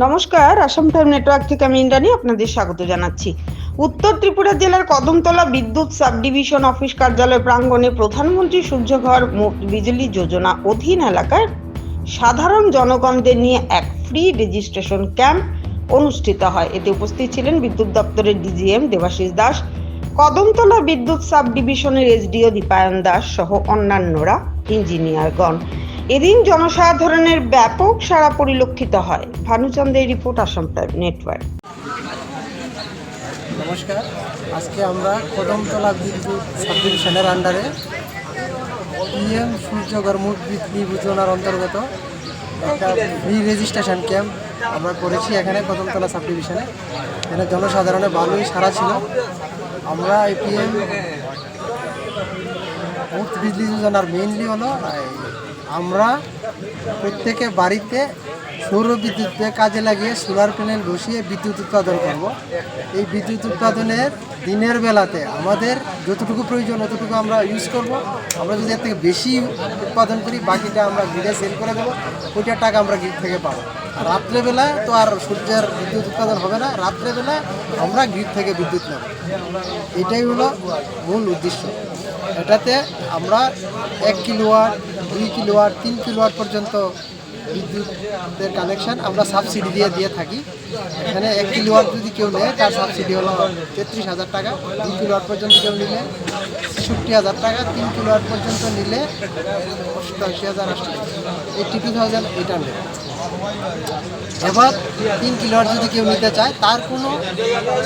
নমস্কার, Assam time network থেকে আমি ইন্দ্রাণী আপনাদের স্বাগত জানাচ্ছি। উত্তর ত্রিপুরা জেলার কদমতলা বিদ্যুৎ সাব ডিভিশন অফিস কার্যালয় প্রাঙ্গণে প্রধানমন্ত্রী সূর্যঘর বিজলি যোজনা অধীন এলাকায় সাধারণ জনগণদের নিয়ে এক ফ্রি রেজিস্ট্রেশন ক্যাম্প অনুষ্ঠিত হয়। এতে উপস্থিত ছিলেন বিদ্যুৎ দপ্তরের ডিজিএম দেবাশিস দাস, কদমতলা বিদ্যুৎ সাব ডিভিশনের এসডিও দীপায়ন দাস সহ অন্যান্যরা, ইঞ্জিনিয়ারগণ। এদিন জনসাধারণের ব্যাপক সাড়া পরিলক্ষিত হয়। ভানুচন্দ্রের রিপোর্ট আসাম নেটওয়ার্ক। নমস্কার। আজকে আমরা কদমতলা বিদ্যুৎ সাবডিভিশনের আন্ডারে পিএম সূর্য গরমুখ বিক্রি যোজনার অন্তর্গত একটা ফ্রি রেজিস্ট্রেশন ক্যাম্প আমরা করেছি এখানে কদমতলা সাবডিভিশনে। এখানে জনসাধারণের ভালোই সারা ছিল। আমরা এই পিএম মুক্ত বিজলি যোজনার মেইনলি হলো আমরা প্রত্যেকে বাড়িতে সৌর বিদ্যুৎকে কাজে লাগিয়ে সোলার প্যানেল বসিয়ে বিদ্যুৎ উৎপাদন করব। এই বিদ্যুৎ উৎপাদনের দিনের বেলাতে আমাদের যতটুকু প্রয়োজন ততটুকু আমরা ইউজ করব। আমরা যদি এর থেকে বেশি উৎপাদন করি, বাকিটা আমরা গ্রিডে সেল করে দেবো। ওইটার টাকা আমরা গ্রিড থেকে পাবো। রাত্রেবেলা তো আর সূর্যের বিদ্যুৎ উৎপাদন হবে না, রাত্রেবেলা আমরা গ্রিড থেকে বিদ্যুৎ নেব। এটাই হলো মূল উদ্দেশ্য। এটাতে আমরা এক কিলোওয়াট দুই কিলোওয়াট তিন কিলোওয়াট পর্যন্ত বিদ্যুতের কানেকশন আমরা সাবসিডি দিয়ে দিয়ে থাকি। এখানে এক কিলোওয়াট যদি কেউ নেয়, তার সাবসিডি হলো তেত্রিশ হাজার টাকা। দুই কিলোওয়াট পর্যন্ত কেউ নিলে ছেষট্টি হাজার টাকা, তিন কিলোওয়াট পর্যন্ত নিলে অষ্টআশি হাজার আটশো eighty two thousand eight hundred এবার তিন কিলোয়াট যদি কেউ নিতে চায়, তার কোনো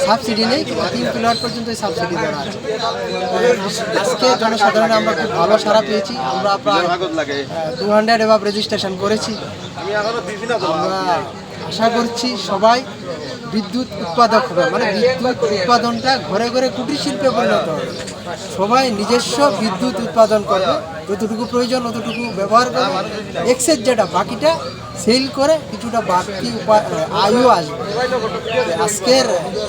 সাবসিডি নেই তিন কিলোয়াট পর্যন্ত এই সাবসিডি দেওয়া আছে। আজকে জনসাধারণে আমরা খুব ভালো সারা পেয়েছি। আমরা প্রায় টু হান্ড্রেড এবার রেজিস্ট্রেশন করেছি। আমরা আশা করছি সবাই বিদ্যুৎ উৎপাদক হবে। মানে বিদ্যুৎ উৎপাদনটা ঘরে ঘরে কুটির শিল্পে পরিণত হবে। সবাই নিজস্ব বিদ্যুৎ উৎপাদন করবে। যতটুকু প্রয়োজন, অতটুকু ব্যবহার করবে এক্সেস যেটা বাকিটা সেল করে কিছুটা উপায় আয়ও আসবে। আজকের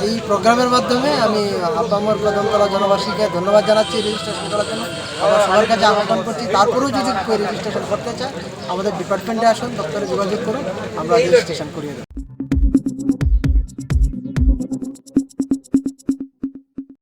এই প্রোগ্রামের মাধ্যমে আমি আব্বামর কদমতলা জনবাসীকে ধন্যবাদ জানাচ্ছি রেজিস্ট্রেশন করার জন্য। আমরা সবার কাছে আহ্বান করছি। তারপরেও যদি রেজিস্ট্রেশন করতে চায়, আমাদের ডিপার্টমেন্টে আসুন দপ্তরে যোগাযোগ করুন, আমরা রেজিস্ট্রেশন করি